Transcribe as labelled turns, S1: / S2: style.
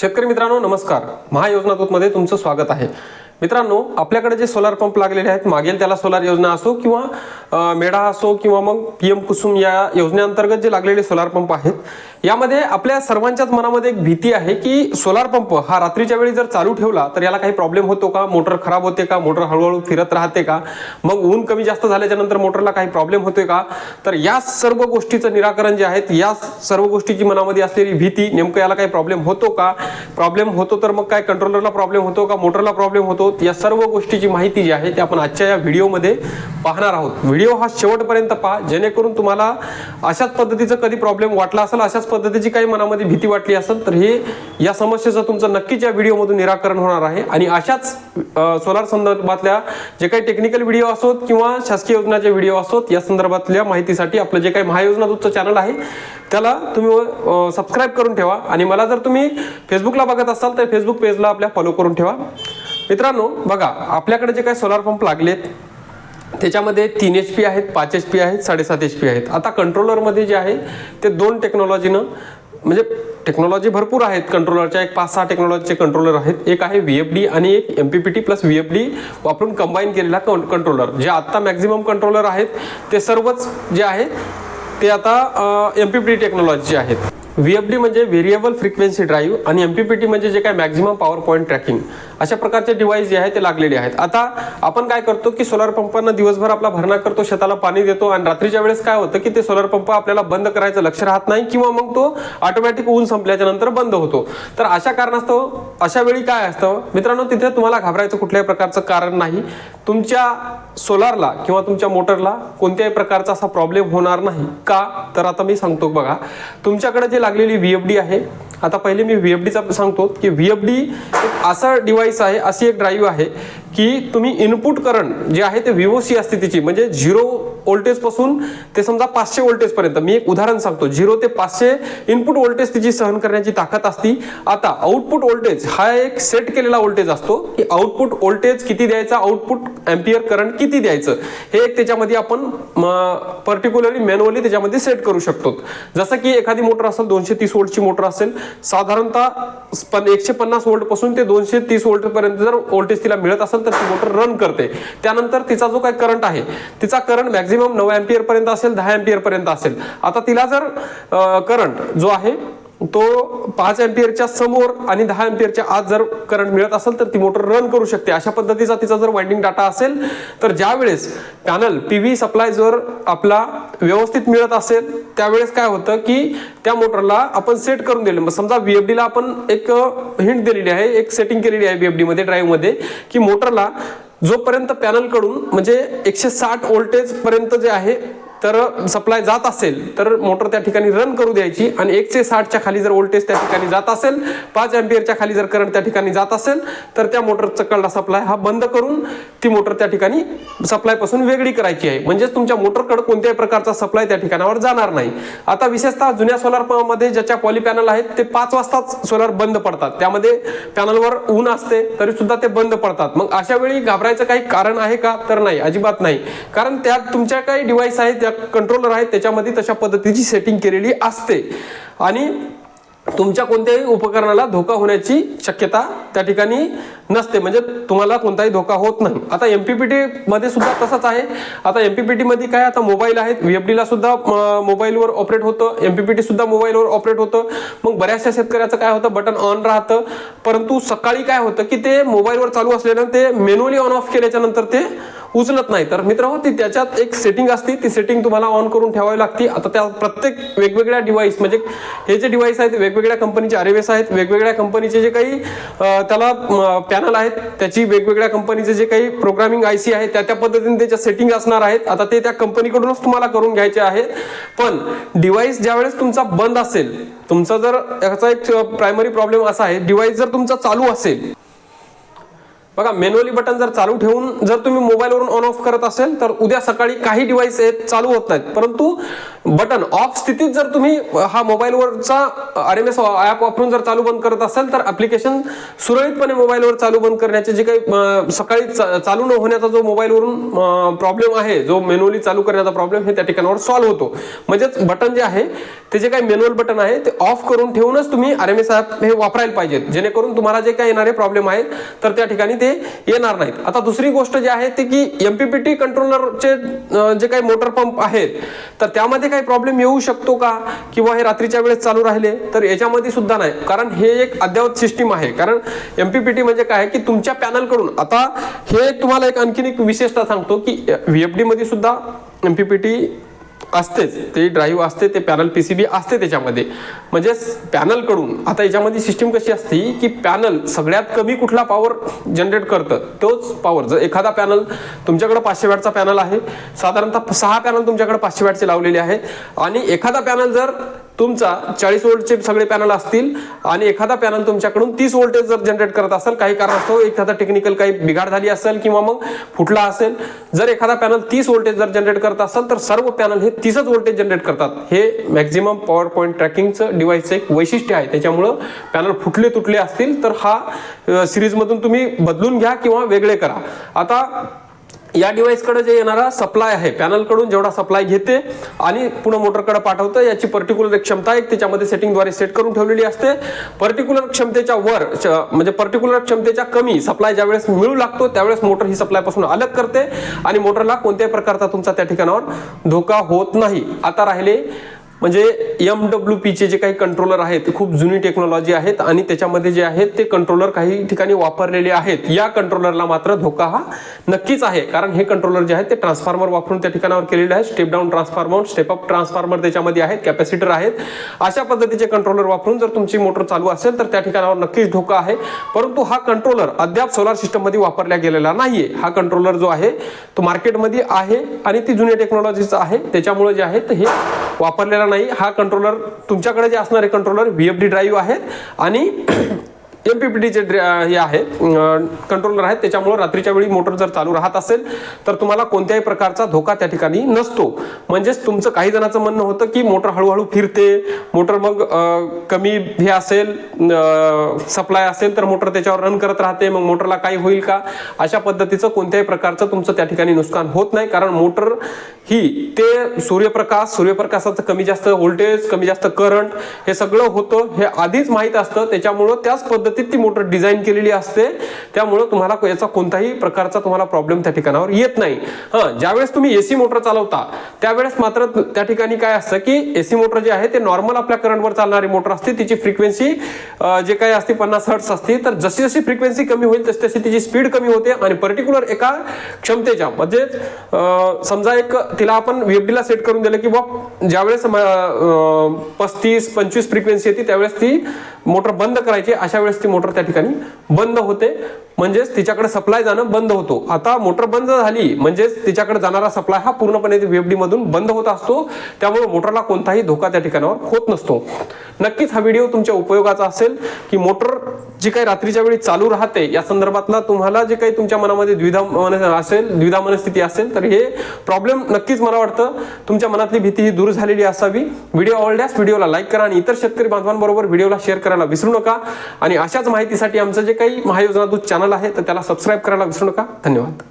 S1: शेतकरी मित्रांनो नमस्कार. महायोजना दूतमध्ये तुमचं स्वागत आहे. मित्रांनो आपल्याकडे जे सोलार पंप लागलेले आहेत मागेल त्याला सोलार योजना असो किंवा मेढा असो किंवा मग पी एम कुसुम या योजनेअंतर्गत जे लागलेले सोलार पंप आहेत यामध्ये आपल्या सर्वांच्याच मनामध्ये एक भीती आहे की सोलार पंप हा रात्रीच्या वेळी जर चालू ठेवला तर याला काही प्रॉब्लेम होतो का? मोटर खराब होते का? मोटर हळूहळू फिरत राहते का? मग ऊन कमी जास्त झाल्याच्यानंतर मोटरला काही प्रॉब्लेम होतोय का? तर या सर्व गोष्टीचं निराकरण जे आहेत या सर्व गोष्टीची मनामध्ये असलेली भीती नेमकं याला काही प्रॉब्लेम होतो का? प्रॉब्लेम होतो तर मग काय? कंट्रोलरला प्रॉब्लेम होतो का? मोटरला प्रॉब्लेम होतो? या सर्व गोष्टीची माहिती जी आहे ती आपण आजच्या या व्हिडिओमध्ये पाहणार आहोत. व्हिडिओ हा शेवटपर्यंत पहा. जेणेकरून तुम्हाला अशाच पद्धतीचं कधी प्रॉब्लेम वाटला असेल अशाच पद्धतीची काही मनामध्ये भीती वाटली असेल तर हे या समस्येचं तुमचं नक्कीच या व्हिडिओमधून निराकरण होणार आहे. आणि अशाच सोलार संदर्भातल्या जे काही टेक्निकल व्हिडिओ असोत किंवा शासकीय योजनाचे व्हिडिओ असोत या संदर्भातल्या माहितीसाठी आपलं जे काही महायोजना दूतचं चॅनल आहे त्याला तुम्ही सबस्क्राईब करून ठेवा. आणि मला जर तुम्ही फेसबुकला बघत असाल तर फेसबुक पेजला आपल्या फॉलो करून ठेवा. मित्रांनो बघा आपल्याकडे जे काही सोलार पंप लागलेत त्याच्यामध्ये तीन एच पी आहेत पाच एच पी आहेत साडेसात एच पी आहेत. आता कंट्रोलरमध्ये जे आहे ते दोन टेक्नॉलॉजीनं म्हणजे टेक्नॉलॉजी भरपूर आहेत. कंट्रोलरच्या एक पाच सहा टेक्नॉलॉजीचे कंट्रोलर आहेत. एक आहे व्ही एफ डी आणि एक M P P T plus V F D वापरून कंबाईन केलेला कंट्रोलर जे आत्ता मॅक्झिमम कंट्रोलर आहेत ते सर्वच जे आहे ते आता एम पी पी टी टेक्नॉलॉजीचे आहेत. व्हीएफडी म्हणजे व्हेरिएबल फ्रिक्वेन्सी ड्राईव्ह आणि एम पी पी टी म्हणजे जे काय मॅक्झिमम पॉवर पॉईंट ट्रॅकिंग अशा प्रकारचे डिव्हाइस जे आहे ते लागलेले आहेत. आता आपण काय करतो की सोलार पंपांना दिवसभर आपला भरणा करतो शेताला पाणी देतो आणि रात्रीच्या वेळेस काय होतं की ते सोलार पंप आपल्याला बंद करायचं लक्ष राहत नाही किंवा मग तो ऑटोमॅटिक ऊन संपल्याच्या नंतर बंद होतो. तर अशा कारणास्तव अशा वेळी काय असतं? मित्रांनो तिथे तुम्हाला घाबरायचं कुठल्याही प्रकारचं कारण नाही. तुमच्या सोलारला किंवा तुमच्या मोटरला कोणत्याही प्रकारचा असा प्रॉब्लेम होणार नाही. का? तर आता मी सांगतो बघा. तुमच्याकडे जे लागलेली व्ही एफ डी आहे. आता पहिले मी व्ही एफ डीचा सांगतो की व्ही एफ डी एक असा डिव्हाइस आहे अशी एक ड्राईव्ह आहे की तुम्ही इनपुट करंट जे आहे ते व्हीओसी असते तिची म्हणजे झिरो व्होल्टेजपासून ते समजा पाचशे व्होल्टेज पर्यंत. मी एक उदाहरण सांगतो. झिरो ते पाचशे इनपुट व्होल्टेज तिची सहन करण्याची ताकद असती. आता आउटपुट व्होल्टेज हा एक सेट केलेला व्होल्टेज असतो की आउटपुट व्होल्टेज किती द्यायचा आउटपुट एम्पियर करंट किती द्यायचं? हे एक त्याच्यामध्ये आपण पर्टिक्युलरली मॅन्युअली त्याच्यामध्ये सेट करू शकतो. जसं की एखादी मोटर असेल दोनशे तीस वोल्टची मोटर असेल साधारणतः पण एकशे पन्नास वोल्टपासून ते दोनशे तीस वोल्ट पर्यंत जर व्होल्टेज तिला मिळत असेल तर ती मोटर रन करते. त्यानंतर तिचा जो काही करंट आहे तिचा करंट मॅक्झिमम नऊ एम्पियर पर्यंत असेल दहा एम्पियर पर्यंत असेल. आता तिला जर करंट जो आहे तो पाच एम्पियरच्या समोर आणि दहा एम्पियरच्या आत जर करंट मिळत असेल तर ती मोटर रन करू शकते. अशा पद्धतीचा तिचा जर वाइंडिंग डाटा असेल तर ज्या वेळेस पॅनल पी व्ही सप्लाय जर आपला व्यवस्थित मिळत असेल त्यावेळेस काय होतं की त्या मोटरला आपण सेट करून दिलं. मग समजा व्हीएफडीला आपण एक हिंट दिलेली आहे एक सेटिंग केलेली आहे व्हीएफडीमध्ये ड्राईव्हमध्ये की मोटरला जोपर्यंत पॅनलकडून म्हणजे एकशे साठ व्होल्टेज पर्यंत जे आहे तर सप्लाय जात असेल तर मोटर त्या ठिकाणी रन करू द्यायची आणि एकशे साठच्या खाली जर वोल्टेज त्या ठिकाणी जात असेल पाच एम्पियरच्या खाली जर करंट त्या ठिकाणी जात असेल तर त्या मोटरचा कळला सप्लाय हा बंद करून ती मोटर त्या ठिकाणी सप्लायपासून वेगळी करायची आहे. म्हणजेच तुमच्या मोटरकडे कोणत्याही प्रकारचा सप्लाय त्या ठिकाणावर जाणार नाही. आता विशेषतः जुन्या सोलार पंपमध्ये ज्याच्या पॉली पॅनल आहेत ते पाच वाजताच सोलार बंद पडतात. त्यामध्ये पॅनलवर ऊन असते तरी सुद्धा ते बंद पडतात. मग अशा वेळी घाबरायचं काही कारण आहे का? तर नाही अजिबात नाही. कारण त्यात तुमच्या काही डिव्हाइस आहेत त्या कंट्रोलर आहेत त्याच्यामध्ये तशा पद्धतीची सेटिंग केलेली असते. आणि तुमच्या कोणत्याही उपकरणाला धोका होण्याची शक्यता त्या ठिकाणी नसते. म्हणजे तुम्हाला कोणताही धोका होत नाही. आता एमपीपीटी मध्ये सुद्धा तसंच आहे. आता एमपीपीटी मध्ये काय आता मोबाईल आहेत. व्ही एफ डीला सुद्धा मोबाईलवर ऑपरेट होतं. एमपीपीटी सुद्धा मोबाईलवर ऑपरेट होतं. मग बऱ्याचशा शेतकऱ्याचं काय होतं? बटन ऑन राहतं. परंतु सकाळी काय होतं की ते मोबाईलवर चालू असल्यानं ते मेन्युअली ऑन ऑफ केल्याच्यानंतर ते उचलत नाही. तर मित्र ती त्याच्यात एक सेटिंग असते. ती सेटिंग तुम्हाला ऑन करून ठेवावी लागते. आता त्या प्रत्येक वेगवेगळ्या डिव्हाइस म्हणजे हे जे डिव्हाइस आहेत वेगवेगळ्या कंपनीचे आर आहेत वेगवेगळ्या कंपनीचे जे काही त्याला पॅनल आहेत त्याची वेगवेगळ्या कंपनीचे जे काही प्रोग्रामिंग आय सी आहे त्या त्या पद्धतीने त्याच्या सेटिंग असणार आहेत. आता ते त्या कंपनीकडूनच तुम्हाला करून घ्यायचे आहे. पण डिव्हाइस ज्यावेळेस तुमचा बंद असेल तुमचा जर याचा एक प्रायमरी प्रॉब्लेम असा आहे डिव्हाइस जर तुमचा चालू असेल बघा मॅन्युअली बटन जर चालू ठेवून जर तुम्ही मोबाईलवरून ऑन ऑफ करत असेल तर उद्या सकाळी काही डिव्हाइस आहेत चालू होत नाहीत. परंतु बटन ऑफ स्थितीत जर तुम्ही हा मोबाईलवरचा आर एम एस ॲप वापरून जर चालू बंद करत असाल तर ॲप्लिकेशन सुरळीतपणे मोबाईलवर चालू बंद करण्याचे जे काही सकाळी चा- चालू न होण्याचा जो मोबाईलवरून प्रॉब्लेम आहे जो मॅन्युअली चालू करण्याचा प्रॉब्लेम हे त्या ठिकाणावर सॉल्व्ह होतो. म्हणजेच बटन जे आहे ते जे काही मॅन्युअल बटन आहे ते ऑफ करून ठेवूनच तुम्ही आर एम एस ॲप हे वापरायला पाहिजेत. जेणेकरून तुम्हाला जे काही येणारे प्रॉब्लेम आहेत तर त्या ठिकाणी ते येणार नाहीत. आता दुसरी गोष्ट जी आहे ती की एमपीपीटी कंट्रोलरचे जे काही मोटर पंप आहेत तर त्यामध्ये काही प्रॉब्लेम येऊ शकतो का? किंवा हे रात्रीच्या वेळेस चालू राहिले तर याच्यामध्ये सुद्धा नाही. कारण हे एक अद्ययावत सिस्टीम आहे. कारण एमपीपीटी म्हणजे काय? की तुमच्या पॅनलकडून आता हे तुम्हाला एक आणखीन एक विशेषता सांगतो की व्ही एफमध्ये सुद्धा एमपीपीटी असतेच ते ड्राईव्ह असते ते पॅनल पी सी बी असते त्याच्यामध्ये. म्हणजे पॅनलकडून आता याच्यामध्ये सिस्टीम कशी असते की पॅनल सगळ्यात कमी कुठला पॉवर जनरेट करतं तोच पॉवर जर एखादा पॅनल तुमच्याकडे पाचशे वॅटचा पॅनल आहे साधारणतः सहा पॅनल तुमच्याकडे पाचशे वॅटचे लावलेले आहे आणि एखादा पॅनल जर तुमचा चाळीस वोल्टचे सगळे पॅनल असतील आणि एखादा पॅनल तुमच्याकडून तीस वोल्टेज जर जनरेट करत असेल काही कारणास्तव एखादा टेक्निकल काही बिघाड झाली असेल किंवा मग फुटला असेल जर एखादा पॅनल तीस वोल्टेज जर जनरेट करत असेल तर सर्व पॅनल हे तीसच वोल्टेज जनरेट करतात. हे मॅक्झिमम पॉवर पॉईंट ट्रॅकिंगचं डिव्हाइसचं एक वैशिष्ट्य आहे. त्याच्यामुळं पॅनल फुटले तुटले असतील तर हा सिरीजमधून तुम्ही बदलून घ्या किंवा वेगळे करा. आता या डिव्हाइसकडे जे येणारा सप्लाय आहे पॅनलकडून जेवढा सप्लाय घेते आणि पुन्हा मोटरकडे पाठवतं याची पर्टिक्युलर क्षमता एक त्याच्यामध्ये सेटिंगद्वारे सेट करून ठेवलेली असते. पर्टिक्युलर क्षमतेच्या वर म्हणजे पर्टिक्युलर क्षमतेच्या कमी सप्लाय ज्यावेळेस मिळू लागतो त्यावेळेस मोटर ही सप्लायपासून अलग करते आणि मोटरला कोणत्याही प्रकारचा तुमचा त्या ठिकाणावर धोका होत नाही. आता राहिले म्हणजे एम डब्ल्यू पीचे जे काही कंट्रोलर आहेत ते खूप जुनी टेक्नॉलॉजी आहेत आणि त्याच्यामध्ये जे आहेत ते कंट्रोलर काही ठिकाणी वापरलेले आहेत. या कंट्रोलरला मात्र धोका हा नक्कीच आहे. कारण हे कंट्रोलर जे आहेत ते ट्रान्सफॉर्मर वापरून त्या ठिकाणावर केलेले आहेत. Step down transformer step up transformer त्याच्यामध्ये आहेत कॅपॅसिटर आहेत. अशा पद्धतीचे कंट्रोलर वापरून जर तुमची मोटर चालू असेल तर त्या ठिकाणावर नक्कीच धोका आहे. परंतु हा कंट्रोलर अद्याप सोलार सिस्टममध्ये वापरल्या वापरला गेलेला नाहीये. हा कंट्रोलर जो आहे तो मार्केटमध्ये आहे आणि ती जुन्या टेक्नॉलॉजीचा आहे. त्याच्यामुळे जे आहे ते हे वापरलेला नाही. हा कंट्रोलर तुमच्याकडे जे असणारे कंट्रोलर व्हीएफडी ड्राईव्ह आहेत आणि एमपीपीटीचे हे आहे कंट्रोलर आहेत. त्याच्यामुळे रात्रीच्या वेळी मोटर जर चालू राहत असेल तर तुम्हाला कोणत्याही प्रकारचा धोका त्या ठिकाणी नसतो. म्हणजेच तुमचं काही जणांचं म्हणणं होतं की मोटर हळूहळू फिरते मोटर मग कमी हे असेल सप्लाय असेल तर मोटर त्याच्यावर रन करत राहते मग मोटरला काही होईल का? अशा पद्धतीचं कोणत्याही प्रकारचं तुमचं त्या ठिकाणी नुकसान होत नाही कारण मोटर ही ते सूर्यप्रकाश सूर्यप्रकाशाचं कमी जास्त व्होल्टेज कमी जास्त करंट हे सगळं होतं हे आधीच माहीत असतं. त्याच्यामुळं त्याच पद्धती पद्धतीत ती मोटर डिझाईन केलेली असते. त्यामुळं तुम्हाला याचा कोणताही प्रकारचा तुम्हाला प्रॉब्लेम त्या ठिकाणावर येत नाही. हां ज्यावेळेस तुम्ही एसी मोटर चालवता त्यावेळेस मात्र त्या ठिकाणी काय असतं की एसी मोटर जे आहे ते नॉर्मल आपल्या करंटवर चालणारी मोटर असते. तिची फ्रिक्वेन्सी जे काही असते पन्नास हर्ट्स असते. तर जशी जशी फ्रिक्वेन्सी कमी होईल तशी तशी तिची स्पीड कमी होते. आणि पर्टिक्युलर एका क्षमतेच्या म्हणजे समजा एक तिला आपण व्हीएफडीला ला सेट करून दिलं की बा ज्यावेळेस पस्तीस पंचवीस फ्रिक्वेन्सी येते त्यावेळेस ती मोटर बंद करायची अशा वेळेस ती मोटर त्या ठिकाणी बंद होते. म्हणजेच तिच्याकडे सप्लाय जाणं बंद होतो. आता मोटर बंद झाली म्हणजेच तिच्याकडे जाणारा सप्लाय हा पूर्णपणे वेबडी मधून बंद होत असतो. त्यामुळे मोटरला कोणताही धोका त्या ठिकाणावर होत नसतो. नक्कीच हा व्हिडिओ तुमच्या उपयोगाचा असेल की मोटर जी काही रात्रीच्या वेळी चालू राहते या संदर्भातला तुम्हाला जे काही तुमच्या मनामध्ये द्विधा मन असेल द्विधा मनस्थिती असेल तर हे प्रॉब्लेम नक्कीच मला वाटतं तुमच्या मनातली भीती ही दूर झालेली असावी. व्हिडिओ आवडल्यास व्हिडिओला लाईक करा आणि इतर शेतकरी बांधवांबरोबर व्हिडिओला शेअर करायला विसरू नका. आणि अशाच माहितीसाठी आमचं जे काही महायोजना दूत चॅनल आहे तर त्याला सबस्क्राईब करायला विसरू नका. धन्यवाद.